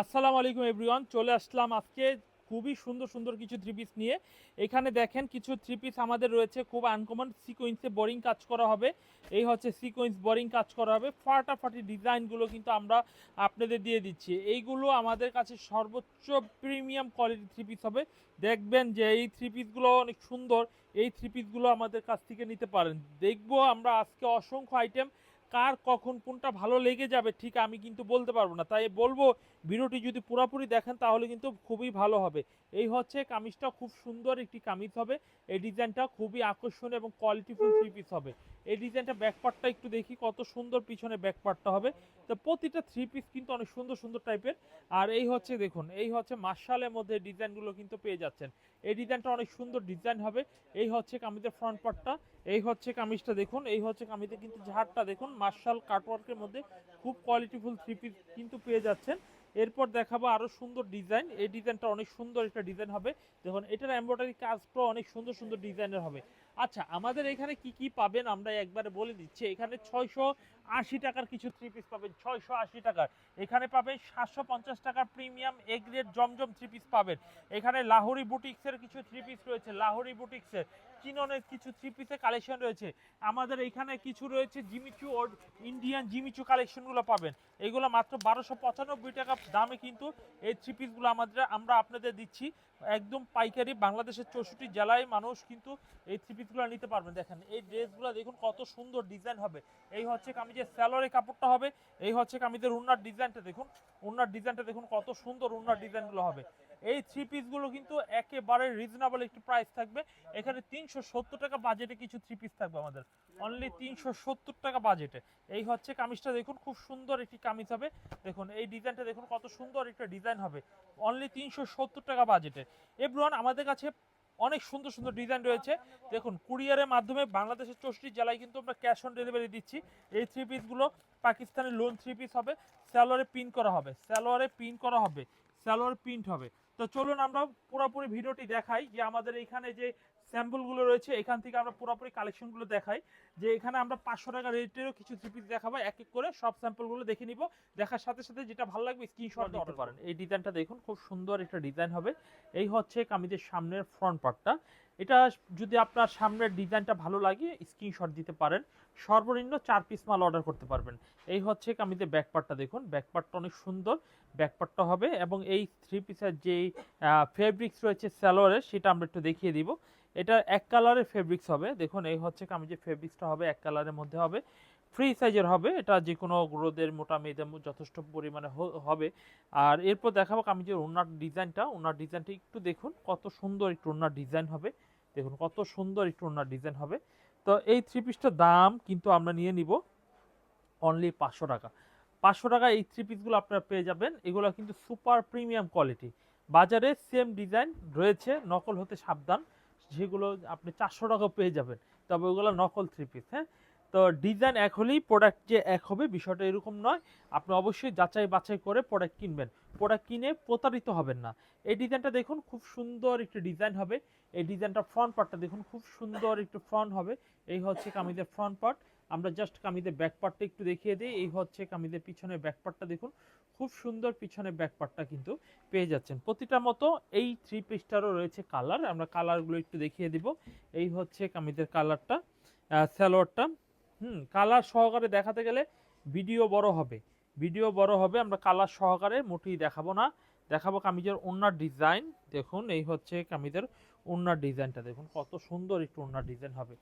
আসসালামু আলাইকুম এভরিওয়ান, চলে আসলাম আজকে খুবই সুন্দর সুন্দর কিছু থ্রি পিস নিয়ে। এখানে দেখেন কিছু থ্রি পিস আমাদের রয়েছে, খুব আনকমন সিকোয়েন্সে বোরিং কাজ করা হবে। এই হচ্ছে সিকোয়েন্স বোরিং কাজ করা হবে। ফাটাফাটি ডিজাইনগুলো কিন্তু আমরা আপনাদের দিয়ে দিচ্ছি। এইগুলো আমাদের কাছে সর্বোচ্চ প্রিমিয়াম কোয়ালিটি থ্রি পিস হবে। দেখবেন যে এই থ্রি পিসগুলো অনেক সুন্দর। এই থ্রি পিসগুলো আমাদের কাছ থেকে নিতে পারেন। দেখব আমরা আজকে অসংখ্য আইটেম কার কখন কোনটা ভালো লেগে যাবে, ঠিক আমি কিন্তু বলতে পারব না। তাই বলব, ভিডিওটি যদি পুরোপুরি দেখেন তাহলে কিন্তু খুবই ভালো হবে। এই হচ্ছে কামিজটা, খুব সুন্দর একটি কামিজ হবে। এই ডিজাইনটা খুবই আকর্ষণীয় এবং কোয়ালিটিফুল থ্রি পিস হবে। এই ডিজাইনটা ব্যাকপার্টটা একটু দেখি, কত সুন্দর পিছনে ব্যাকপার্টটা হবে। তো প্রতিটা থ্রি পিস কিন্তু অনেক সুন্দর সুন্দর টাইপের আর এই হচ্ছে দেখুন, এই হচ্ছে মার্শালের মধ্যে ডিজাইনগুলো কিন্তু পেয়ে যাচ্ছেন। এই ডিজাইনটা অনেক সুন্দর ডিজাইন হবে। এই হচ্ছে কামিজের ফ্রন্ট পার্টটা এই হচ্ছে কামিজটা দেখুন, এই হচ্ছে কামিজে কিন্তু ঝাড়টা দেখুন, মার্শাল কাটওয়ার্কের মধ্যে খুব কোয়ালিটিফুল থ্রি পিস কিন্তু পেয়ে যাচ্ছেন। এরপর দেখাবো আরও সুন্দর ডিজাইন, এই ডিজাইনটা অনেক সুন্দর একটা ডিজাইন হবে। দেখুন, এটার এমব্রয়ডারি কাজটাও অনেক সুন্দর সুন্দর ডিজাইনের হবে। আচ্ছা আমাদের এখানে কি কি পাবেন আমরা একবারে বলে দিচ্ছি। এখানে ছয়শো আশি টাকার কিছু থ্রি পিস পাবেন, ছয়শো আশি টাকার। এখানে পাবেন সাতশো পঞ্চাশ টাকার প্রিমিয়াম এ গ্রেড জমজম থ্রি পিস পাবেন। এখানে লাহোরি বুটিক্সের কিছু থ্রি পিস রয়েছে, লাহোরি বুটিক্সের চিননের কিছু থ্রি পিসের কালেকশন রয়েছে। আমাদের এখানে কিছু রয়েছে জিমিচু ও ইন্ডিয়ান জিমিচু কালেকশনগুলো পাবেন। এগুলো মাত্র বারোশো পঁচানব্বই টাকা দামে কিন্তু এই থ্রি পিসগুলো আমাদের, আমরা আপনাদের দিচ্ছি। একদম পাইকারি, বাংলাদেশের চৌষট্টি জেলায় মানুষ কিন্তু এই থ্রি পিসগুলো নিতে পারবেন। দেখেন, এই ড্রেসগুলো দেখুন কত সুন্দর ডিজাইন হবে। এই হচ্ছে কামিজের স্যালোয়ারের কাপড়টা হবে। এই হচ্ছে কামিজের উন্নার ডিজাইনটা দেখুন। উন্নার ডিজাইনটা দেখুন কত সুন্দর উন্নার ডিজাইনগুলো হবে। এই থ্রি পিসগুলো কিন্তু একেবারে রিজনেবল একটি প্রাইস থাকবে। এখানে তিনশো সত্তর টাকা বাজেটে কিছু থ্রি পিস থাকবে আমাদের। অনলি তিনশো সত্তর টাকা বাজেটে এই হচ্ছে কামিজটা দেখুন, খুব সুন্দর একটি কামিজ হবে। দেখুন, এই ডিজাইনটা দেখুন কত সুন্দর একটা ডিজাইন হবে। অনলি তিনশো সত্তর টাকা বাজেটে এভরিওয়ান, আমাদের কাছে অনেক সুন্দর সুন্দর ডিজাইন রয়েছে। দেখুন কুরিয়ারের মাধ্যমে বাংলাদেশের চষ্টি জেলায় কিন্তু আমরা ক্যাশ অন ডেলিভারি দিচ্ছি। এই থ্রি পিসগুলো পাকিস্তানের লোন থ্রি পিস হবে স্যালোয়ারে পিন করা হবে স্যালোয়ারে পিন করা হবে স্যালোয়ার প্রিন্ট হবে। তো চলুন আমরা পুরোপুরি ভিডিওটি দেখাই যে আমাদের এখানে যে স্যাম্পলগুলো রয়েছে এখান থেকে আমরা পুরোপুরি কালেকশনগুলো দেখাই। যে এখানে আমরা পাঁচশো টাকা রেটেরও কিছু থ্রি পিস দেখাবো এক এক করে সব স্যাম্পলগুলো দেখে নিব। দেখার সাথে সাথে যেটা ভালো লাগবে স্ক্রিনশট দিতে পারেন। এই ডিজাইনটা দেখুন খুব সুন্দর একটা ডিজাইন হবে। এই হচ্ছে কামিজের সামনের ফ্রন্ট পার্টটা এটা যদি আপনার সামনের ডিজাইনটা ভালো লাগে স্ক্রিনশট দিতে পারেন। সর্বনিম্ন চার পিস মাল অর্ডার করতে পারবেন। এই হচ্ছে কামিজের ব্যাক পার্টটা দেখুন। ব্যাক পার্টটা অনেক সুন্দর। ব্যাক পার্টটা হবে এবং এই থ্রি পিসের যেই ফেব্রিক্স রয়েছে স্যালোয়ারের সেটা আমরা একটু দেখিয়ে দিব। এটা এক কালারের ফেব্রিক্স হবে। দেখুন, এই হচ্ছে কামিজের ফেব্রিক্সটা হবে, এক কালারের মধ্যে হবে। ফ্রি সাইজের হবে, এটা যে কোনো গ্রোদের মোটা মেয়েদের যথেষ্ট পরিমাণে হবে। আর এরপর দেখাবো কামিজের ওনার ডিজাইনটা ওনার ডিজাইনটা একটু দেখুন, কত সুন্দর একটু ওনার ডিজাইন হবে। দেখুন, কত সুন্দর একটু ওনার ডিজাইন হবে। তো এই থ্রি পিসটার দাম কিন্তু আমরা নিয়ে নিব অনলি পাঁচশো টাকা। পাঁচশো টাকা এই থ্রি পিসগুলো আপনারা পেয়ে যাবেন। এগুলো কিন্তু সুপার প্রিমিয়াম কোয়ালিটি বাজারে সেম ডিজাইন রয়েছে, নকল হতে সাবধান। যেগুলো আপনি চারশো টাকা পেয়ে যাবেন, তবে ওগুলো নকল থ্রি পিস হ্যাঁ? তো ডিজাইন এক হলেই প্রোডাক্ট যে এক হবে, বিষয়টা এরকম নয়। আপনি অবশ্যই যাচাই বাছাই করে প্রোডাক্ট কিনবেন। প্রোডাক্ট কিনে প্রতারিত হবেন না। এই ডিজাইনটা দেখুন, খুব সুন্দর একটি ডিজাইন হবে। এই ডিজাইনটা ফ্রন্ট পার্টটা দেখুন, খুব সুন্দর একটু ফ্রন্ট হবে। এই হচ্ছে কামিজের ফ্রন্ট পার্ট আমরা জাস্ট কামিদের ব্যাকপার্টটা একটু দেখিয়ে দিই। এই হচ্ছে কামিদের পিছনের ব্যাকপার্টটা দেখুন। খুব সুন্দর পিছনে ব্যাকপার্টটা কিন্তু পেয়ে যাচ্ছেন। প্রতিটা মতো এই থ্রি পিসটারও রয়েছে কালার আমরা কালারগুলো একটু দেখিয়ে দিব। এই হচ্ছে কামিদের কালারটা স্যালোয়ারটা হুম কালার সহকারে দেখাতে গেলে ভিডিও বড় হবে। ভিডিও বড় হবে, আমরা কালার সহকারে মোটেই দেখাবো না। দেখাবো কামিজের ওনার ডিজাইন দেখুন, এই হচ্ছে কামিজের ওনার ডিজাইনটা দেখুন, কত সুন্দর একটু ওনার ডিজাইন হবে।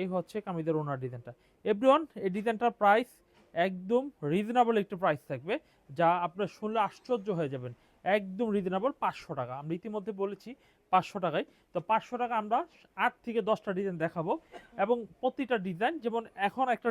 এই হচ্ছে কামিদের ওনার ডিজাইনটা। এভরিওয়ান, এই ডিজাইনটার প্রাইস একদম রিজনেবল একটু প্রাইস থাকবে, যা আপনার শুনলে আশ্চর্য হয়ে যাবেন। একদম রিজনেবল পাঁচশো টাকা। আমরা ইতিমধ্যে বলেছি পাঁচশো টাকায়। তো পাঁচশো টাকা আমরা আট থেকে দশটা ডিজাইন দেখাবো এবং প্রতিটা ডিজাইন, যেমন এখন একটা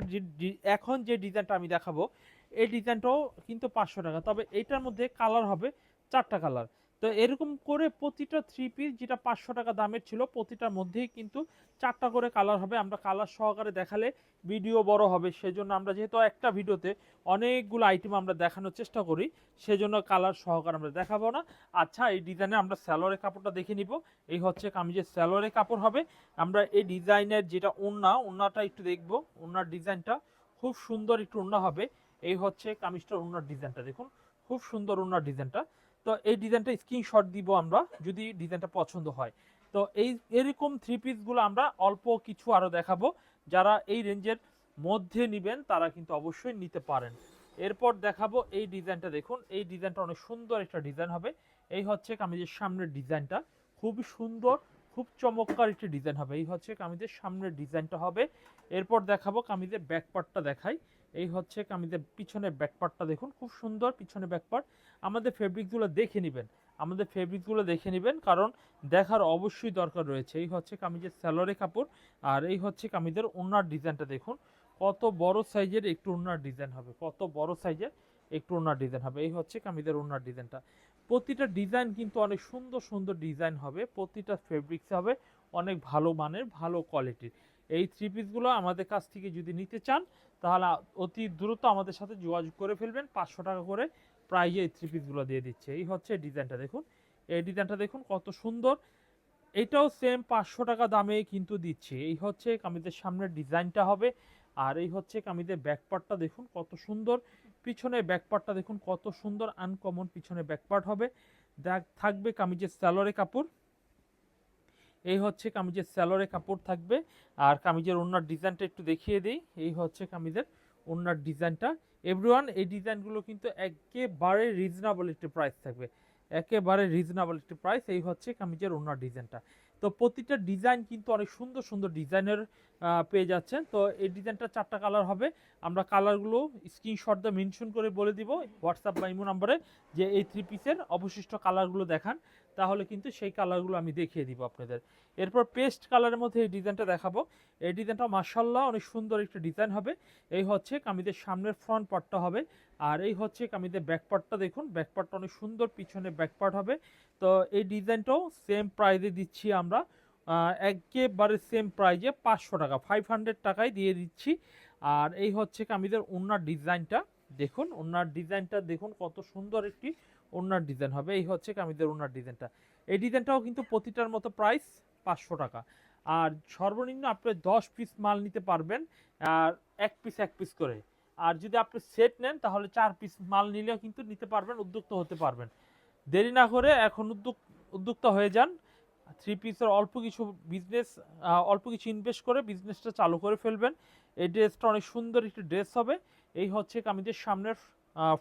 এখন যে ডিজাইনটা আমি দেখাবো, এই ডিজাইনটাও কিন্তু পাঁচশো টাকা। তবে এটার মধ্যে কালার হবে চারটা কালার তো এরকম করে প্রতিটা থ্রি পিস যেটা পাঁচশো টাকা দামের ছিল, প্রতিটার মধ্যেই কিন্তু চারটা করে কালার হবে। আমরা কালার সহকারে দেখালে ভিডিও বড় হবে। সেজন্য আমরা যেহেতু একটা ভিডিওতে অনেকগুলো আইটেম আমরা দেখানোর চেষ্টা করি, সেজন্য কালার সহকারে আমরা দেখাবো না। আচ্ছা এই ডিজাইনে আমরা স্যালোয়ারের কাপড়টা দেখে নিব। এই হচ্ছে কামিজের স্যালোয়ারের কাপড় হবে। আমরা এই ডিজাইনের যেটা ওন্না ওন্নাটা একটু দেখব। ওন্নার ডিজাইনটা খুব সুন্দর একটু ওন্না হবে। এই হচ্ছে কামিজটার ওন্নার ডিজাইনটা দেখুন। খুব সুন্দর ওনার ডিজাইনটা তো এই ডিজাইনটা স্ক্রিনশট দিব আমরা, যদি ডিজাইনটা পছন্দ হয়। তো এই, এরকম থ্রি পিসগুলো আমরা অল্প কিছু আরও দেখাবো। যারা এই রেঞ্জের মধ্যে নেবেন, তারা কিন্তু অবশ্যই নিতে পারেন। এরপর দেখাবো এই ডিজাইনটা দেখুন। এই ডিজাইনটা অনেক সুন্দর একটা ডিজাইন হবে। এই হচ্ছে কামিজের সামনের ডিজাইনটা। খুবই সুন্দর খুব চমৎকার একটি ডিজাইন হবে। এই হচ্ছে কামিজের সামনের ডিজাইনটা হবে। এরপর দেখাবো কামিজের ব্যাকপার্টটা দেখাই। এই হচ্ছে কামিজের পিছনের ব্যাকপার্টটা দেখুন, খুব সুন্দর পিছনে ব্যাকপার্ট আমাদের ফেব্রিকগুলো দেখে নেবেন। আমাদের ফেব্রিকগুলো দেখে নেবেন, কারণ দেখার অবশ্যই দরকার রয়েছে। এই হচ্ছে কামিজের স্যালোরে কাপড়, আর এই হচ্ছে কামিজের ওনার ডিজাইনটা দেখুন। কত বড় সাইজের একটু ওনার ডিজাইন হবে। কত বড় সাইজের একটু ওনার ডিজাইন হবে। এই হচ্ছে কামিজের ওনার ডিজাইনটা প্রতিটা ডিজাইন কিন্তু অনেক সুন্দর সুন্দর ডিজাইন হবে, প্রতিটা ফেব্রিক্স হবে, অনেক ভালো মানের, ভালো কোয়ালিটির এই থ্রি পিসগুলো আমাদের কাছ থেকে যদি নিতে চান, তাহলে অতি দ্রুত আমাদের সাথে যোগাযোগ করে ফেলবেন। পাঁচশো টাকা করে প্রাইজে এই থ্রি পিসগুলো দিয়ে দিচ্ছে। এই হচ্ছে ডিজাইনটা দেখুন। এই ডিজাইনটা দেখুন, কত সুন্দর। এটাও সেম পাঁচশো টাকা দামে কিন্তু দিচ্ছে। এই হচ্ছে কামিজের সামনের ডিজাইনটা হবে। আর এই হচ্ছে কামিজের ব্যাকপার্টটা দেখুন, কত সুন্দর। পিছনে ব্যাকপার্টটা দেখুন, কত সুন্দর আনকমন পিছনে ব্যাকপার্ট হবে। থাকবে কামিজের স্যালোরে কাপড়। এই হচ্ছে কামিজের স্যালোরে কাপড় থাকবে। আর কামিজের ওনার ডিজাইনটা একটু দেখিয়ে দিই। এই হচ্ছে কামিজের ওনার ডিজাইনটা। এভরিওয়ান এই ডিজাইনগুলো কিন্তু একেবারে রিজনেবল একটি প্রাইস থাকবে। একেবারে রিজনেবল একটি প্রাইস এই হচ্ছে কামিজের ওনার ডিজাইনটা। তো প্রতিটা ডিজাইন কিন্তু অনেক সুন্দর সুন্দর ডিজাইনের পেয়ে যাচ্ছেন। তো এই ডিজাইনটা চারটা কালার হবে। আমরা কালারগুলো স্ক্রিনশট দিয়ে মেনশন করে বলে দিব হোয়াটসঅ্যাপ বা ইমো নাম্বারে যে এই থ্রি পিসের অবশিষ্ট কালারগুলো দেখান। তাহলে কিন্তু সেই কালারগুলো আমি দেখিয়ে দিব আপনাদের। এরপর পেস্ট কালারের মধ্যে এই ডিজাইনটা দেখাবো। এই ডিজাইনটা মার্শাল্লাহ অনেক সুন্দর একটা ডিজাইন হবে। এই হচ্ছে কামিদের সামনের ফ্রন্ট পার্টটা হবে। আর এই হচ্ছে কামিদের ব্যাক পার্টটা দেখুন। ব্যাক পার্টটা অনেক সুন্দর, পিছনে ব্যাক পার্ট হবে। তো এই ডিজাইনটাও সেম প্রাইজে দিচ্ছি আমরা। একেবারে সেম প্রাইজে পাঁচশো টাকা ফাইভ হান্ড্রেড টাকায় দিয়ে দিচ্ছি। আর এই হচ্ছে কামিদের ওনার ডিজাইনটা। দেখুন ওনার ডিজাইনটা দেখুন, কত সুন্দর একটি ওনার ডিজাইন হবে। এই হচ্ছে কামিদের ওনার ডিজাইনটা। এই ডিজাইনটাও কিন্তু প্রতিটার মতো প্রাইস পাঁচশো টাকা। আর সর্বনিম্ন আপনি দশ পিস মাল নিতে পারবেন, আর এক পিস এক পিস করে। আর যদি আপনি সেট নেন, তাহলে চার পিস মাল নিলেও কিন্তু নিতে পারবেন, উদ্যুক্ত হতে পারবেন। দেরি না করে এখন উদ্যোগ উদ্যোক্তা হয়ে যান। থ্রি পিসের অল্প কিছু বিজনেস অল্প কিছু ইনভেস্ট করে বিজনেসটা চালু করে ফেলবেন। এই ড্রেসটা অনেক সুন্দর একটি ড্রেস হবে। এই হচ্ছে কামিজের সামনের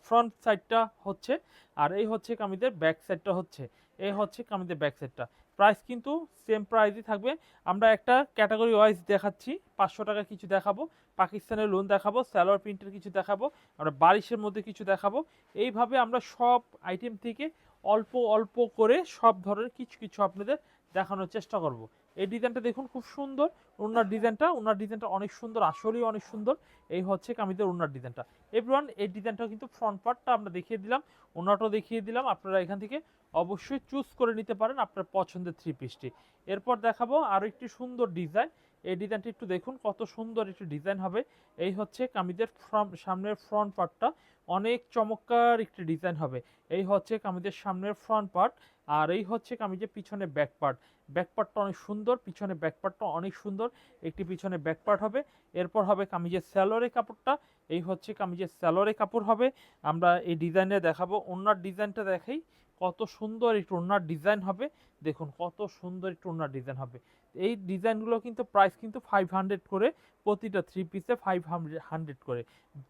ফ্রন্ট সাইডটা হচ্ছে আর এই হচ্ছে কামিজের ব্যাক সাইডটা হচ্ছে। এই হচ্ছে কামিজের ব্যাক সাইডটা প্রাইস কিন্তু সেম প্রাইসই থাকবে। আমরা একটা ক্যাটাগরি ওয়াইজ দেখাচ্ছি। পাঁচশো টাকা কিছু দেখাবো। পাকিস্তানের লোন দেখাবো স্যালোয়ার প্রিন্টের কিছু দেখাবো, আমরা বারিশের মধ্যে কিছু দেখাবো। এইভাবে আমরা সব আইটেম থেকে অল্প অল্প করে সব ধরনের কিছু কিছু আপনাদের দেখানোর চেষ্টা করব। এই ডিজাইনটা দেখুন, খুব সুন্দর। ওনার ডিজাইনটা ওনার ডিজাইনটা অনেক সুন্দর, আসলেই অনেক সুন্দর। এই হচ্ছে কামিজের ওনার ডিজাইনটা এভরিওয়ান এই ডিজাইনটা কিন্তু ফ্রন্ট পার্টটা আমরা দেখিয়ে দিলাম, ওনাটাও দেখিয়ে দিলাম। আপনারা এখান থেকে অবশ্যই চুজ করে নিতে পারেন আপনার পছন্দের থ্রি পিসটি এরপর দেখাবো আরও একটি সুন্দর ডিজাইন এই ডিজাইনটি একটু দেখুন, কত সুন্দর একটি ডিজাইন হবে। এই হচ্ছে কামিজের সামনের ফ্রন্ট পার্টটা অনেক চমৎকার একটি ডিজাইন হবে। এই হচ্ছে কামিজের সামনের ফ্রন্ট পার্ট আর এই হচ্ছে কামিজের পিছনে ব্যাক পার্ট ব্যাক পার্টটা অনেক সুন্দর পিছনে ব্যাক পার্টটা অনেক সুন্দর, একটি পিছনে ব্যাক পার্ট হবে। এরপর হবে কামিজের স্যালোরে কাপড়টা, এই হচ্ছে কামিজের স্যালোরে কাপড় হবে। আমরা এই ডিজাইনে দেখাবো ওনার ডিজাইনটা দেখাই। কত সুন্দর একটু ওনার ডিজাইন হবে। দেখুন, কত সুন্দর একটু ওনার ডিজাইন হবে। এই ডিজাইনগুলো কিন্তু প্রাইস কিন্তু ফাইভ হান্ড্রেড করে, প্রতিটা থ্রি পিসে ফাইভ হান্ড্রেড করে।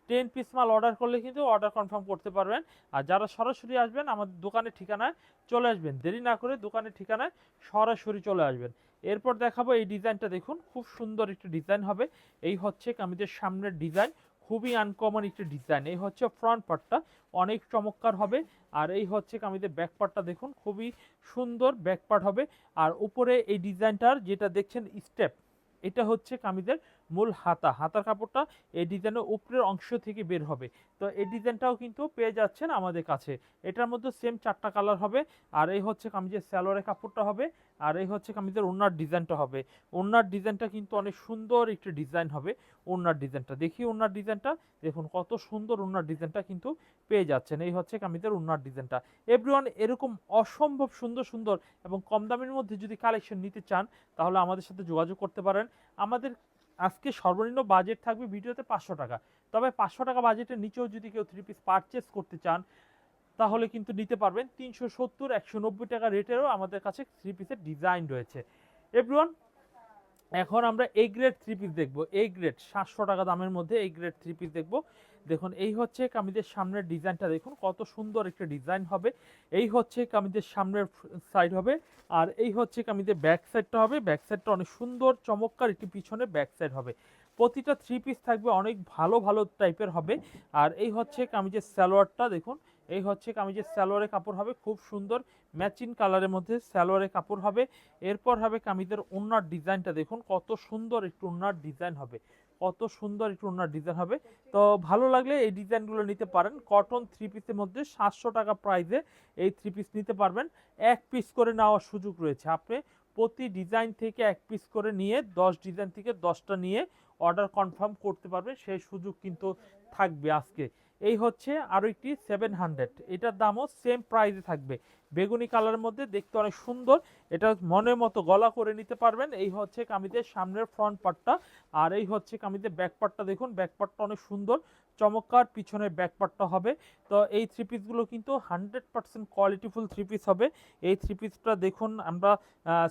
টেন পিস মাল অর্ডার করলে কিন্তু অর্ডার কনফার্ম করতে পারবেন। আর যারা সরাসরি আসবেন, আমাদের দোকানের ঠিকানায় চলে আসবেন। দেরি না করে দোকানের ঠিকানায় সরাসরি চলে আসবেন। এরপর দেখাবো এই ডিজাইনটা দেখুন, খুব সুন্দর একটি ডিজাইন হবে। এই হচ্ছে কামিজের সামনের ডিজাইন খুবই আনকমন একটি ডিজাইন এই হচ্ছে ফ্রন্ট পার্টটা অনেক চমৎকার হবে। আর এই হচ্ছে কামিজের ব্যাক পার্টটা দেখুন, খুবই সুন্দর ব্যাক পার্ট হবে। আর উপরে এই ডিজাইনটার যেটা দেখছেন স্টেপ এটা হচ্ছে কামিজের মূল হাতা, হাতার কাপড়টা এই ডিজাইনের উপরের অংশ থেকে বের হবে। তো এই ডিজাইনটাও কিন্তু পেয়ে যাচ্ছেন আমাদের কাছে। এটার মধ্যে সেম চারটা কালার হবে। আর এই হচ্ছে কামিজের স্যালোয়ারের কাপড়টা হবে। আর এই হচ্ছে কামিজের ওনার ডিজাইনটা হবে। ওনার ডিজাইনটা কিন্তু অনেক সুন্দর একটি ডিজাইন হবে ওনার ডিজাইনটা। দেখি ওনার ডিজাইনটা। দেখুন কত সুন্দর ওনার ডিজাইনটা কিন্তু পেয়ে যাচ্ছেন। এই হচ্ছে কামিজের ওনার ডিজাইনটা। এভরিওয়ান এরকম অসম্ভব সুন্দর সুন্দর এবং কম দামের মধ্যে যদি কালেকশন নিতে চান, তাহলে আমাদের সাথে যোগাযোগ করতে পারেন। আমাদের আজকে সর্বনিম্ন বাজেট থাকবে ভিডিওতে পাঁচশো টাকা। তবে পাঁচশো টাকা বাজেটের নিচেও যদি কেউ থ্রি পিস পারচেস করতে চান, তাহলে কিন্তু নিতে পারবেন তিনশো সত্তর, একশো নব্বই টাকা রেটেরও আমাদের কাছে থ্রি পিসের ডিজাইন রয়েছে। এভরিওয়ান এখন আমরা এই গ্রেড থ্রি পিস দেখব। এই গ্রেড সাতশো টাকা দামের মধ্যে এই গ্রেড থ্রি পিস দেখব। দেখুন, এই হচ্ছে কামিজের সামনের ডিজাইনটা। দেখুন, কত সুন্দর একটা ডিজাইন হবে। এই হচ্ছে কামিজের সামনের সাইড হবে। আর এই হচ্ছে কামিজের ব্যাক সাইডটা হবে। ব্যাক সাইডটা অনেক সুন্দর, চমৎকার একটি পিছনে ব্যাক সাইড হবে। প্রতিটা থ্রি পিস থাকবে, অনেক ভালো ভালো টাইপের হবে। আর এই হচ্ছে কামিজের সালোয়ারটা। দেখুন এই হচ্ছে কামিজের সালোয়ারের কাপড় হবে, খুব সুন্দর ম্যাচিং কালারের মধ্যে সালোয়ারের কাপড় হবে। এরপর হবে কামিজের ওনার ডিজাইনটা দেখুন, কত সুন্দর একটু ওনার ডিজাইন হবে, কত সুন্দর একটু ওনার ডিজাইন হবে। তো ভালো লাগলে এই ডিজাইনগুলো নিতে পারেন, কটন থ্রি পিসের মধ্যে সাতশো টাকা প্রাইসে এই থ্রি পিস নিতে পারবেন। এক পিস করে নেওয়ার সুযোগ রয়েছে, আপনি প্রতি ডিজাইন থেকে এক পিস করে নিয়ে দশ ডিজাইন থেকে দশটা নিয়ে অর্ডার কনফার্ম করতে পারবেন, সেই সুযোগ কিন্তু থাকবে আজকে। এই হচ্ছে আরও একটি সেভেন হান্ড্রেড এটার দামও সেম প্রাইসে থাকবে। বেগুনি কালারের মধ্যে দেখতে অনেক সুন্দর। এটা মনের মতো গলা করে নিতে পারবেন। এই হচ্ছে কামিজের সামনের ফ্রন্ট পার্টটা আর এই হচ্ছে কামিজের ব্যাক পার্টটা দেখুন। ব্যাক পার্টটা অনেক সুন্দর। চমৎকার পিছনের ব্যাক পার্টটা হবে। তো এই থ্রি পিসগুলো কিন্তু hundred percent qualityful three piece হবে। এই থ্রি পিসটা দেখুন, আমরা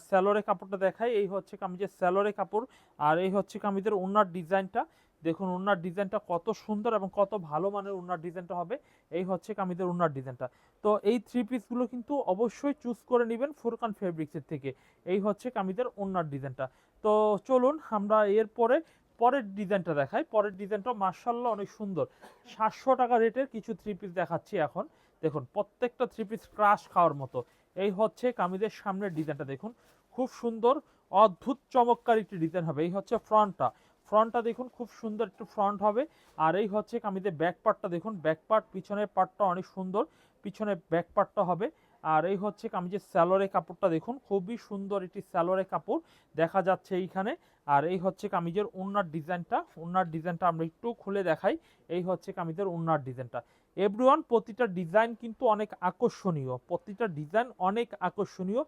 স্যালোরে কাপড়টা দেখাই। এই হচ্ছে কামিজের স্যালোরে কাপড়। আর এই হচ্ছে কামিজের ওনার ডিজাইনটা দেখুন ওনার ডিজাইনটা কত সুন্দর এবং কত ভালো মানের ওনার ডিজাইনটা হবে। এই হচ্ছে কামিজের ওনার ডিজাইনটা। তো এই থ্রি পিসগুলো কিন্তু অবশ্যই চুজ করে নেবেন ফুরকান ফেব্রিক্সের থেকে। এই হচ্ছে কামিজের ওনার ডিজাইনটা। তো চলুন, আমরা এরপরে পরের ডিজাইনটা দেখাই। পরের ডিজাইনটা মার্শাল্লাহ অনেক সুন্দর। সাতশো টাকা রেটের কিছু থ্রি পিস দেখাচ্ছি এখন। দেখুন, প্রত্যেকটা থ্রি পিস ক্রাশ খাওয়ার মতো। এই হচ্ছে কামিজের সামনের ডিজাইনটা দেখুন। খুব সুন্দর, অদ্ভুত চমৎকার একটি ডিজাইন হবে। এই হচ্ছে ফ্রন্টটা। ফ্রন্টটা দেখুন, খুব সুন্দর একটু ফ্রন্ট হবে। আর এই হচ্ছে কামিজের ব্যাক পার্টটা দেখুন ব্যাক পার্ট পিছনের পার্টটা অনেক সুন্দর, পিছনের ব্যাক পার্টটা হবে। আর এই হচ্ছে কামিজের স্যালোরে কাপড়টা দেখুন, খুবই সুন্দর একটি স্যালোরে কাপড় দেখা যাচ্ছে এইখানে। আর এই হচ্ছে কামিজের ওনার ডিজাইনটা ওনার ডিজাইনটা আমরা একটু খুলে দেখাই। এই হচ্ছে কামিজের ওনার ডিজাইনটা। এভরিওয়ান, প্রতিটা ডিজাইন কিন্তু অনেক আকর্ষণীয়। প্রতিটা ডিজাইন অনেক আকর্ষণীয়।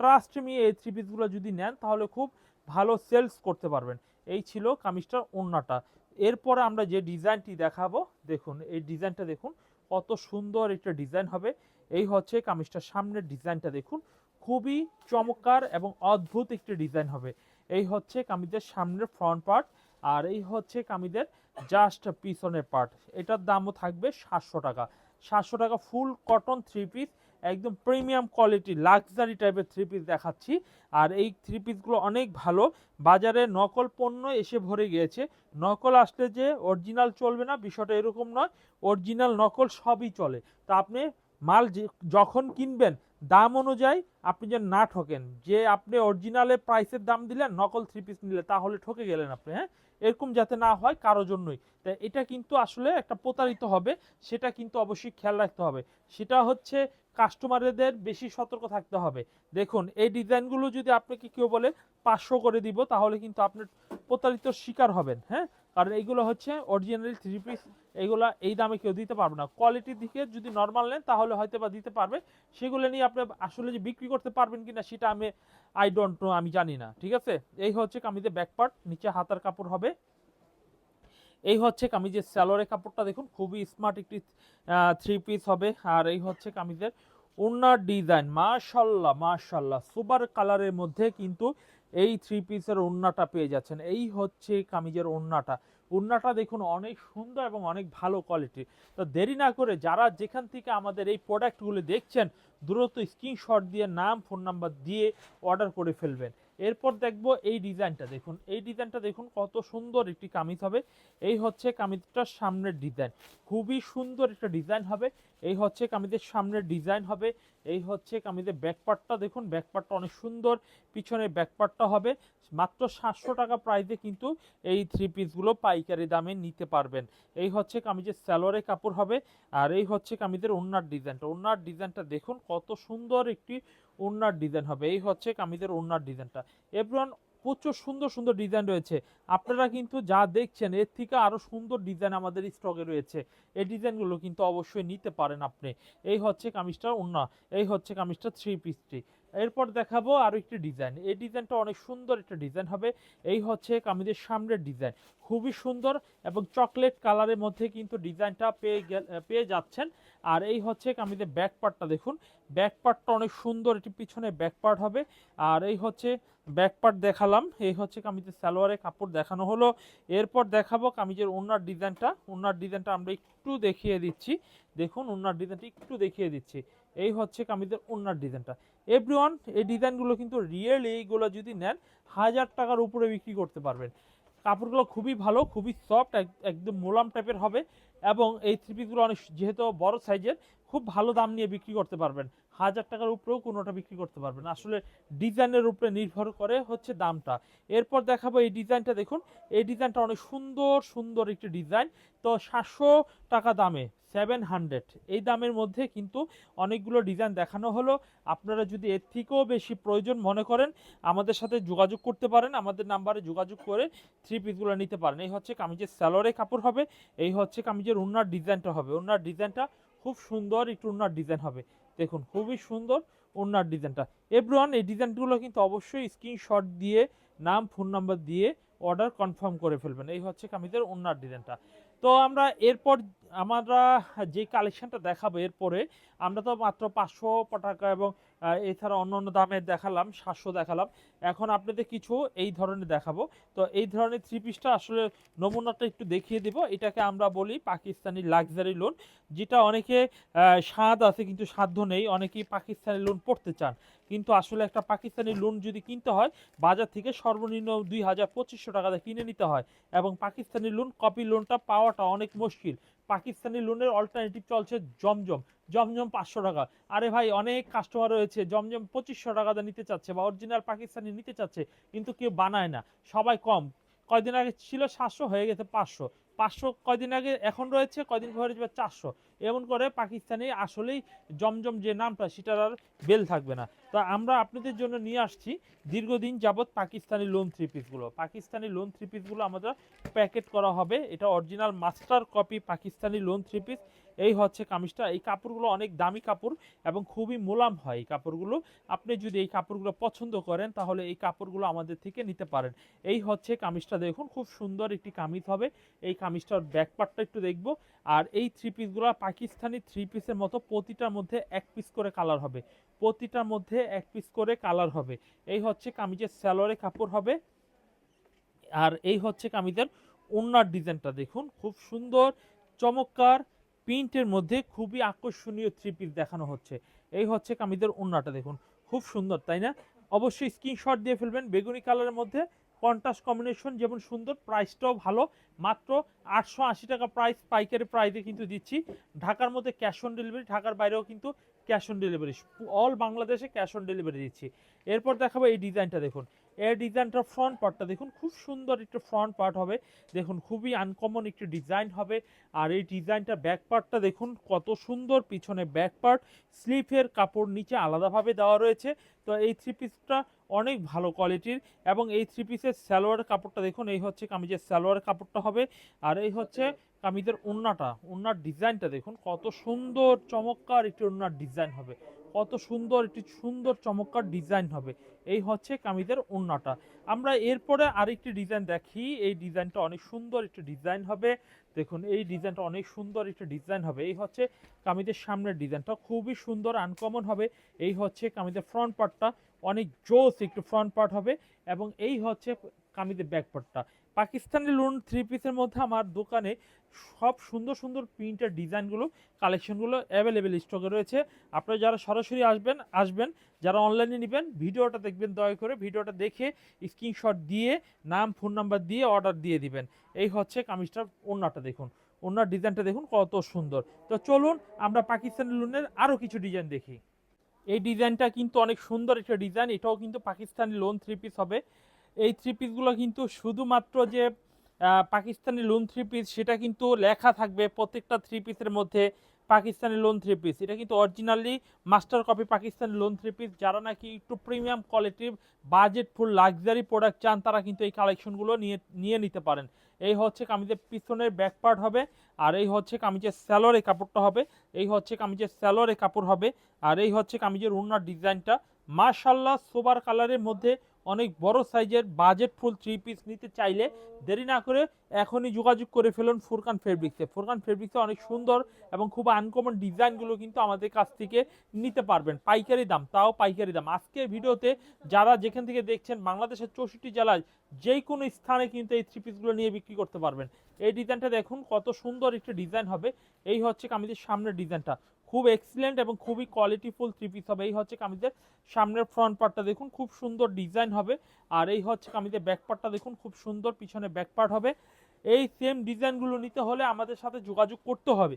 ট্রাস্ট মি এই থ্রি পিসগুলো যদি নেন, তাহলে খুব ভালো সেলস করতে পারবেন। এই ছিল কামিজটার ওড়নাটা। এরপরে আমরা যে ডিজাইনটি দেখাবো, দেখুন, এই ডিজাইনটা দেখুন, কত সুন্দর একটা ডিজাইন হবে। এই হচ্ছে কামিজটার সামনের ডিজাইনটা দেখুন, খুবই চমৎকার এবং অদ্ভুত একটি ডিজাইন হবে। এই হচ্ছে কামিজের সামনের ফ্রন্ট পার্ট আর এই হচ্ছে কামিজের জাস্ট পিছনের পার্ট এটার দামও থাকবে সাতশো টাকা। সাতশো টাকা ফুল কটন থ্রি পিস একদম প্রিমিয়াম কোয়ালিটি লাক্সারি টাইপের থ্রি পিস দেখাচ্ছি। আর এই থ্রি পিসগুলো অনেক ভালো। বাজারে নকল পণ্য এসে ভরে গিয়েছে। নকল আসলে যে অরিজিনাল চলবে না, বিষয়টা এরকম নয়। অরিজিনাল নকল সবই চলে। তা আপনি মাল যখন কিনবেন, দাম অনুযায়ী আপনি যেন না ঠকেন। যে আপনি অরিজিনালের প্রাইসের দাম দিলেন, নকল থ্রি পিস নিলে তাহলে ঠকে গেলেন আপনি হ্যাঁ? এরকম যাতে না হয় কারও জন্যই। তাই এটা কিন্তু আসলে একটা প্রতারিত হবে, সেটা কিন্তু অবশ্যই খেয়াল রাখতে হবে। সেটা হচ্ছে কাস্টমারদের বেশি সতর্ক থাকতে হবে। দেখুন, এই ডিজাইনগুলো যদি আপনাকে কেউ বলে, পাঁচশো করে দিব, তাহলে কিন্তু আপনি প্রতারিত শিকার হবেন হ্যাঁ? কারণ এইগুলো হচ্ছে অরিজিনাল থ্রি পিস এইগুলা এই দামে কেউ দিতে পারবে না। কোয়ালিটির দিকে যদি নর্মাল নেন, তাহলে হয়তো বা দিতে পারবে। সেগুলো নিয়ে আপনি আসলে যে বিক্রি করতে পারবেন কিনা, সেটা আমি আই ডোন্ট নো আমি জানি না। ঠিক আছে? এই হচ্ছে কামিজের ব্যাক পার্ট নিচে হাতার কাপড় হবে। এই হচ্ছে কামিজের স্যালোরে কাপড়টা দেখুন, খুবই স্মার্ট একটি থ্রি পিস হবে। আর এই হচ্ছে কামিজের ওনার ডিজাইন মাশাল্লাহ মাশাল্লাহ। সুপার কালারের মধ্যে কিন্তু এই থ্রি পিসের ওড়নাটা পেয়ে যাচ্ছেন। এই হচ্ছে কামিজের ওড়নাটা। ওড়নাটা দেখুন, অনেক সুন্দর এবং অনেক ভালো কোয়ালিটি তো দেরি না করে যারা যেখান থেকে আমাদের এই প্রোডাক্টগুলো দেখছেন, দ্রুত স্ক্রিনশট দিয়ে নাম ফোন নাম্বার দিয়ে অর্ডার করে ফেলবেন। এরপর দেখব এই ডিজাইনটা। দেখুন, এই ডিজাইনটা দেখুন কত সুন্দর একটি কামিজ হবে। এই হচ্ছে কামিজটার সামনের ডিজাইন। খুবই সুন্দর একটা ডিজাইন হবে। এই হচ্ছে কামিজের সামনের ডিজাইন হবে। এই হচ্ছে কামিজের ব্যাকপার্টটা দেখুন। ব্যাকপার্টটা অনেক সুন্দর। পিছনের ব্যাকপার্টটা হবে। মাত্র সাতশো টাকা প্রাইসে কিন্তু এই থ্রি পিসগুলো পাইকারি দামে নিতে পারবেন। এই হচ্ছে কামিজের স্যালোরে কাপড় হবে। আর এই হচ্ছে কামিজের ওড়নার ডিজাইনটা। ওড়নার ডিজাইনটা দেখুন কত সুন্দর একটি ওড়নার ডিজাইন হবে। এই হচ্ছে কামিজের ওড়নার ডিজাইনটা এভরিওয়ান, প্রচুর সুন্দর সুন্দর ডিজাইন রয়েছে। আপনারা কিন্তু যা দেখছেন, এর থেকে আরও সুন্দর ডিজাইন আমাদের স্টকে রয়েছে। এই ডিজাইনগুলো কিন্তু অবশ্যই নিতে পারেন আপনি। এই হচ্ছে কামিজটার ওড়না এই হচ্ছে কামিজটা থ্রি পিসটি এরপর দেখাবো আরও একটি ডিজাইন এই ডিজাইনটা অনেক সুন্দর একটা ডিজাইন হবে। এই হচ্ছে কামিজের সামনের ডিজাইন খুবই সুন্দর এবং চকলেট কালারের মধ্যে কিন্তু ডিজাইনটা পেয়ে পেয়ে যাচ্ছেন। আর এই হচ্ছে কামিজের ব্যাক পার্টটা দেখুন। ব্যাক পার্টটা অনেক সুন্দর, এটি পিছনে ব্যাক পার্ট হবে। আর এই হচ্ছে ব্যাক পার্ট দেখালাম। এই হচ্ছে কামিজের সালোয়ারের কাপড় দেখানো হলো। এরপর দেখাবো কামিজের ওনার ডিজাইনটা ওনার ডিজাইনটা আমরা একটু দেখিয়ে দিচ্ছি। দেখুন ওনার ডিজাইনটা একটু দেখিয়ে দিচ্ছি। এই হচ্ছে কামিজের ওনার ডিজাইনটা এভরিওয়ান এই ডিজাইনগুলো কিন্তু রিয়েল এইগুলো যদি নেন, হাজার টাকার উপরে বিক্রি করতে পারবেন। কাপড়গুলো খুবই ভালো, খুবই সফট একদম মোলাম টাইপের হবে এবং এই থ্রি পিসগুলো অনেক, যেহেতু বড় সাইজের খুব ভালো দাম নিয়ে বিক্রি করতে পারবেন। হাজার টাকার উপরেও কোনোটা বিক্রি করতে পারবেন আসলে ডিজাইনের উপরে নির্ভর করে হচ্ছে দামটা। এরপর দেখাবো এই ডিজাইনটা দেখুন। এই ডিজাইনটা অনেক সুন্দর সুন্দর একটি ডিজাইন। তো সাতশো টাকা দামে, সেভেন হান্ড্রেড। এই দামের মধ্যে কিন্তু অনেকগুলো ডিজাইন দেখানো হলো। আপনারা যদি এর থেকেও বেশি প্রয়োজন মনে করেন, আমাদের সাথে যোগাযোগ করতে পারেন। আমাদের নাম্বারে যোগাযোগ করে থ্রি পিসগুলো নিতে পারেন। এই হচ্ছে কামিজের স্যালোরে কাপড় হবে। এই হচ্ছে কামিজের উন্নার ডিজাইনটা হবে। উন্নার ডিজাইনটা খুব সুন্দর একটু উন্নার ডিজাইন হবে। দেখুন, খুবই সুন্দর ওনার ডিজাইনটা। এভরিওয়ান, এই ডিজাইনগুলো কিন্তু অবশ্যই স্ক্রিনশট দিয়ে, নাম ফোন নাম্বার দিয়ে অর্ডার কনফার্ম করে ফেলবেন। এই হচ্ছে কামিজের ওনার ডিজাইনটা। তো আমরা এরপর আমরা যে কালেকশনটা দেখাবো, এরপরে আমরা তো মাত্র পাঁচশো টাকা এবং এছাড়া অন্য অন্য দামের দেখালাম, সাতশো দেখালাম। এখন আপনাদের কিছু এই ধরনের দেখাবো। তো এই ধরনের থ্রি পিসটা আসলে নমুনাটা একটু দেখিয়ে দিব। এটাকে আমরা বলি পাকিস্তানি লাক্সারি লোন যেটা অনেকে স্বাদ আছে কিন্তু সাধ্য নেই, অনেকেই পাকিস্তানি লোন পড়তে চান। কিন্তু আসলে একটা পাকিস্তানি লোন যদি কিনতে হয়, বাজার থেকে সর্বনিম্ন দুই হাজার পঁচিশশো টাকাতে কিনে নিতে হয়। এবং পাকিস্তানি লোন কপি লোনটা পাওয়াটা অনেক মুশকিল। পাকিস্তানি লোনের অল্টারনেটিভ চলছে জমজম জমজম পাঁচশো টাকা। আরে ভাই, অনেক কাস্টমার রয়েছে, জমজম পঁচিশশো টাকাতে নিতে চাচ্ছে বা অরিজিনাল পাকিস্তানি নিতে চাচ্ছে, কিন্তু কেউ বানায় না। সবাই কম। কয়দিন আগে ছিল সাতশো, হয়ে গেছে পাঁচশো। পাঁচশো কয়দিন আগে এখন রয়েছে, কয়দিন পরে যাবে চারশো। এমন করে পাকিস্তানি আসলেই জমজম যে নামটা, সেটার আর বেল থাকবে না। তো আমরা আপনাদের জন্য নিয়ে আসছি দীর্ঘদিন যাবৎ পাকিস্তানি লোন থ্রি পিসগুলো পাকিস্তানি লোন থ্রি পিসগুলো আমাদের প্যাকেট করা হবে। এটা original master copy Pakistani lawn three piece এই হচ্ছে কামিজটা। এই কাপড়গুলো অনেক দামি কাপড় এবং খুবই মোলাম হয় এই কাপড়গুলো। আপনি যদি এই কাপড়গুলো পছন্দ করেন, তাহলে এই কাপড়গুলো আমাদের থেকে নিতে পারেন। এই হচ্ছে কামিজটা দেখুন, খুব সুন্দর একটি কামিজ হবে। এই কামিজটার ব্যাক পার্টটা একটু দেখব। আর এই থ্রি পিসগুলো পাকিস্তানি থ্রি পিসের মতো প্রতিটার মধ্যে এক পিস করে কালার হবে। প্রতিটার মধ্যে এক পিস করে কালার হবে। এই হচ্ছে কামিজের স্যালোয়ারে কাপড় হবে। আর এই হচ্ছে কামিজের ওনার ডিজাইনটা দেখুন, খুব সুন্দর, চমৎকার প্রিন্টের মধ্যে খুবই আকর্ষণীয় থ্রি পিস দেখানো হচ্ছে। এই হচ্ছে কামিজের ওনাটা দেখুন, খুব সুন্দর, তাই না? অবশ্যই স্ক্রিনশট দিয়ে ফেলবেন, বেগুনি কালারের মধ্যে। কন্ট্রাস্ট কম্বিনেশন যেমন সুন্দর প্রাইসটাও ভালো। মাত্র আটশো আশি টাকা প্রাইস পাইকারি প্রাইসে কিন্তু দিচ্ছি। ঢাকার মধ্যে ক্যাশ অন ডেলিভারি ঢাকার বাইরেও কিন্তু ক্যাশ অন ডেলিভারি অল বাংলাদেশে ক্যাশ অন ডেলিভারি দিচ্ছি। এরপর দেখাবো এই ডিজাইনটা দেখুন। এই ডিজাইনটা ফ্রন্ট পার্টটা দেখুন, খুব সুন্দর একটু ফ্রন্ট পার্ট হবে। দেখুন, খুবই আনকমন একটি ডিজাইন হবে। আর এই ডিজাইনটা ব্যাক পার্টটা দেখুন, কত সুন্দর পিছনে ব্যাক পার্ট স্লিপের কাপড় নিচে আলাদাভাবে দেওয়া রয়েছে। তো এই থ্রি পিসটা অনেক ভালো কোয়ালিটির এবং এই থ্রি পিসের সালোয়ার কাপড়টা দেখুন, এই হচ্ছে কামিজের সালোয়ার কাপড়টা হবে। আর এই হচ্ছে কামিজের ওন্নাটা ওন্নার ডিজাইনটা দেখুন, কত সুন্দর চমৎকার একটি ওন্নার ডিজাইন হবে। কত সুন্দর, একটি সুন্দর চমৎকার ডিজাইন হবে। এই হচ্ছে কামিজের ওন্নাটা আমরা এরপরে আরেকটি ডিজাইন দেখি। এই ডিজাইনটা অনেক সুন্দর একটি ডিজাইন হবে। দেখুন, এই ডিজাইনটা অনেক সুন্দর একটি ডিজাইন হবে। এই হচ্ছে কামিজের সামনের ডিজাইনটা খুবই সুন্দর আনকমন হবে। এই হচ্ছে কামিজের ফ্রন্ট পার্টটা অনেক জোস একটু ফ্রন্ট পার্ট হবে। এবং এই হচ্ছে কামিজের ব্যাক পার্টটা পাকিস্তানি লোন থ্রি পিসের মধ্যে আমার দোকানে সব সুন্দর সুন্দর প্রিন্টের ডিজাইনগুলো কালেকশনগুলো অ্যাভেলেবেল স্টকে রয়েছে। আপনারা যারা সরাসরি আসবেন আসবেন, যারা অনলাইনে নেবেন, ভিডিওটা দেখবেন, দয়া করে ভিডিওটা দেখে স্ক্রিনশট দিয়ে, নাম ফোন নাম্বার দিয়ে অর্ডার দিয়ে দিবেন। এই হচ্ছে কামিজটার ওড়নাটা দেখুন। ওড়নার ডিজাইনটা দেখুন, কত সুন্দর। তো চলুন, আমরা পাকিস্তানি লোনের আরও কিছু ডিজাইন দেখি। এই ডিজাইনটা কিন্তু অনেক সুন্দর একটা ডিজাইন, এটাও কিন্তু পাকিস্তানি লোন থ্রি পিস হবে। এই থ্রি পিসগুলো কিন্তু শুধুমাত্র যে পাকিস্তানি লোন থ্রি পিস সেটা কিন্তু লেখা থাকবে প্রত্যেকটা থ্রি পিসের মধ্যে পাকিস্তানি লোন থ্রি পিস এটা কিন্তু originally master copy Pakistani lawn three piece যারা নাকি একটু প্রিমিয়াম কোয়ালিটির বাজেট ফুল লাক্সারি প্রোডাক্ট চান, তারা কিন্তু এই কালেকশনগুলো নিয়ে নিয়ে নিতে পারেন। এই হচ্ছে কামিজের পিছনের ব্যাক পার্ট হবে, আর এই হচ্ছে কামিজের স্যালোরে কাপড়টা হবে, এই হচ্ছে কামিজের স্যালোরে কাপড় হবে, আর এই হচ্ছে কামিজের উন্নার ডিজাইনটা মাশাল্লাহ সোবার কালারের মধ্যে অনেক বড় সাইজের বাজেট ফুল থ্রি পিস নিতে চাইলে দেরি না করে এখনই যোগাযোগ করে ফেলুন ফুরকান ফেব্রিক্সে ফুরকান ফেব্রিক্সে অনেক সুন্দর এবং খুব আনকমন ডিজাইনগুলো কিন্তু আমাদের কাছ থেকে নিতে পারবেন। পাইকারি দাম, তাও পাইকারি দাম। আজকের ভিডিওতে যারা যেখান থেকে দেখছেন বাংলাদেশের চৌষট্টি জেলায় যে কোনো স্থানে কিন্তু এই থ্রি পিসগুলো নিয়ে বিক্রি করতে পারবেন। এই ডিজাইনটা দেখুন, কত সুন্দর একটা ডিজাইন হবে। এই হচ্ছে কামিজের সামনের ডিজাইনটা খুব এক্সিলেন্ট এবং খুবই কোয়ালিটিফুল থ্রি পিস হবে। এই হচ্ছে কামিজের সামনের ফ্রন্ট পার্টটা দেখুন, খুব সুন্দর ডিজাইন হবে। আর এই হচ্ছে কামিজের ব্যাক পার্টটা দেখুন, খুব সুন্দর পিছনে ব্যাক পার্ট হবে। এই সেম ডিজাইনগুলো নিতে হলে আমাদের সাথে যোগাযোগ করতে হবে।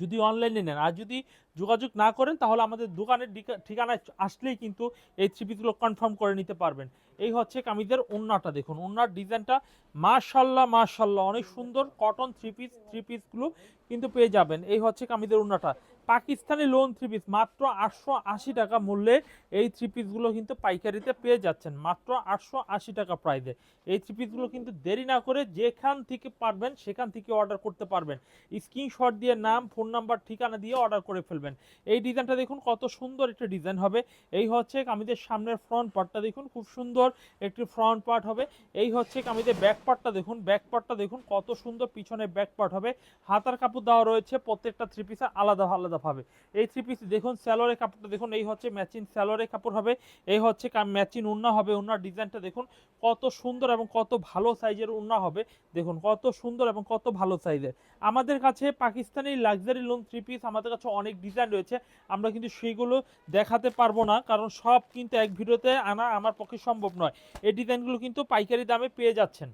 যদি অনলাইনে নেন। আর যদি যোগাযোগ না করেন, তাহলে আমাদের দোকানের ঠিকানায় আসলেই কিন্তু এই থ্রি পিসগুলো কনফার্ম করে নিতে পারবেন। এই হচ্ছে কামিজের ওন্নাটা দেখুন। ওন্নার ডিজাইনটা মাশাল্লাহ মাশাল্লাহ। অনেক সুন্দর কটন থ্রি পিস থ্রি পিসগুলো কিন্তু পেয়ে যাবেন। এই হচ্ছে কামিজের ওন্নাটা। পাকিস্তানি লোন থ্রি পিস মাত্র আটশো আশি টাকা মূল্যে এই থ্রি পিসগুলো কিন্তু পাইকারিতে পেয়ে যাচ্ছেন। মাত্র আটশো আশি টাকা প্রাইসে এই থ্রি পিসগুলো কিন্তু দেরি না করে যেখান থেকে পারবেন, সেখান থেকে অর্ডার করতে পারবেন। স্ক্রিনশট দিয়ে নাম ফোন নাম্বার ঠিকানা দিয়ে অর্ডার করে ফেলবেন। এই ডিজাইনটা দেখুন, কত সুন্দর একটা ডিজাইন হবে। এই হচ্ছে কামিজের সামনের ফ্রন্ট পার্টটা দেখুন, খুব সুন্দর একটি ফ্রন্ট পার্ট হবে। এই হচ্ছে কামিজের ব্যাক পার্টটা দেখুন ব্যাক পার্টটা দেখুন, কত সুন্দর পিছনে ব্যাক পার্ট হবে। হাতার কাপড় দেওয়া রয়েছে, প্রত্যেকটা থ্রি পিসে আলাদা আলাদা ভাবে এই থ্রি পিস দেখুন স্যালোরের কাপড়টা, দেখুন, এই হচ্ছে ম্যাচিং স্যালোরের কাপড় হবে। এই হচ্ছে ম্যাচিং উন্না হবে, উন্নার ডিজাইনটা দেখুন, কত সুন্দর এবং কত ভালো সাইজের উন্না হবে। দেখুন, কত সুন্দর এবং কত ভালো সাইজের আমাদের কাছে Pakistani luxury lawn three piece আমাদের কাছে অনেক ডিজাইন রয়েছে। আমরা কিন্তু সেইগুলো দেখাতে পারব না, কারণ সব কিন্তু এক ভিডিওতে আনা আমার পক্ষে সম্ভব নয়। এই ডিজাইনগুলো কিন্তু পাইকারি দামে পেয়ে যাচ্ছেন।